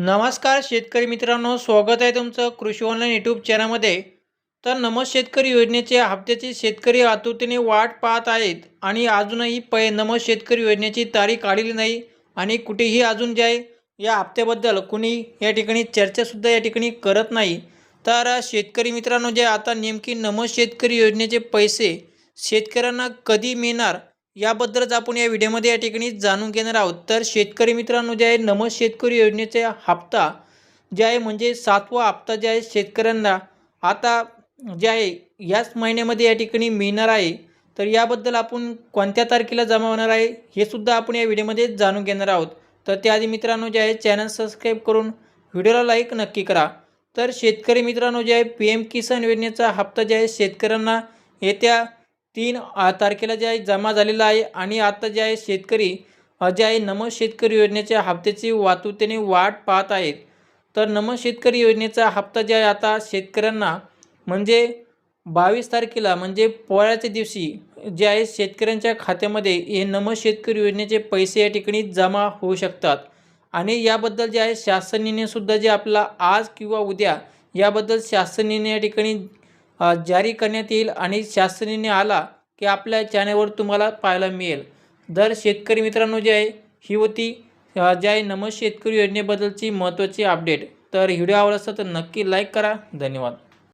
नमस्कार शेतकरी मित्रांनो स्वागत आहे तुमचं कृषी ऑनलाईन यूट्यूब चॅनलमध्ये तर नमो शेतकरी योजनेचे हप्त्याची शेतकरी आतुरतेने वाट पाहत आहेत आणि अजूनही पै नमो शेतकरी योजनेची तारीख आलेली नाही आणि कुठेही अजून जे आहे या हप्त्याबद्दल कुणी या ठिकाणी चर्चासुद्धा या ठिकाणी करत नाही. तर शेतकरी मित्रांनो जे आता नेमकी नमो शेतकरी योजनेचे पैसे शेतकऱ्यांना कधी मिळणार याबद्दलच आपण या व्हिडिओमध्ये या ठिकाणी जाणून घेणार आहोत. तर शेतकरी मित्रांनो जे आहे नमो शेतकरी योजनेचा हप्ता जे आहे म्हणजे सातवा हप्ता जे आहे शेतकऱ्यांना आता जे आहे याच महिन्यामध्ये या ठिकाणी मिळणार आहे. तर याबद्दल आपण कोणत्या तारखेला जमा होणार आहे हे सुद्धा आपण या व्हिडिओमध्ये जाणून घेणार आहोत. तर त्याआधी मित्रांनो जे आहे चॅनल सबस्क्राईब करून व्हिडिओला लाईक नक्की करा. तर शेतकरी मित्रांनो जे आहे पी एम किसान योजनेचा हप्ता जे आहे शेतकऱ्यांना येत्या तीन तारखेला जे आहे जमा झालेला आहे आणि आता जे आहे शेतकरी जे आहे नम शेतकरी योजनेच्या हप्त्याची वाहतुकीने वाट पाहत आहेत. तर नमो शेतकरी योजनेचा हप्ता जे आहे आता शेतकऱ्यांना म्हणजे बावीस तारखेला म्हणजे पोळ्याच्या दिवशी जे आहे शेतकऱ्यांच्या खात्यामध्ये हे नमो शेतकरी योजनेचे पैसे या ठिकाणी जमा होऊ शकतात. आणि याबद्दल जे आहे शासन निर्णयसुद्धा जे आपला आज किंवा उद्या याबद्दल शासन निर्णय या ठिकाणी जारी करण्यात येईल आणि शासनाने आला की आपल्या चॅनलवर तुम्हाला पाहायला मिळेल. जर शेतकरी मित्रांनो जे आहे ही होती अ, जे आहे नमो शेतकरी योजनेबद्दलची महत्त्वाची अपडेट. तर व्हिडिओ आवडला असेल तर नक्की लाईक करा. धन्यवाद.